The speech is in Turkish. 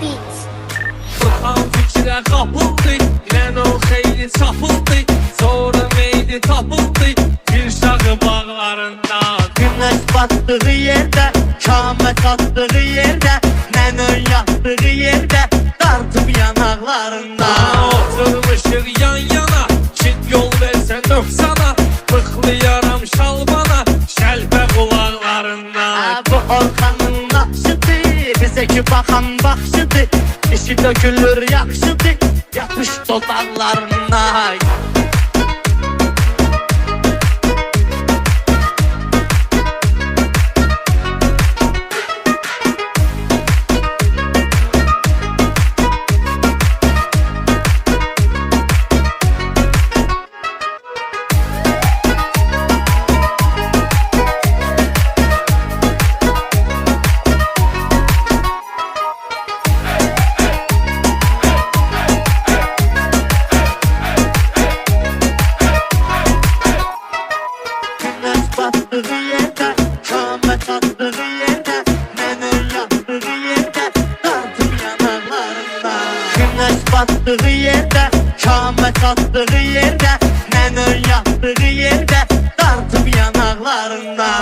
beats Bakan fikre kapıldı Leno xeyli çapıldı Sonra meydi tapıldı Bir şarkı Güneş battığı yerde Kamet attığı yerde nakşıdır Bize ki bakan bakşıdır İşi dökülür yakşıdır Yapış dodaklarına yerde Benim yattığı yerde Dağıtım yanaklarında yerde Kamet attığı yattığı yerde Dartım yanaklarında.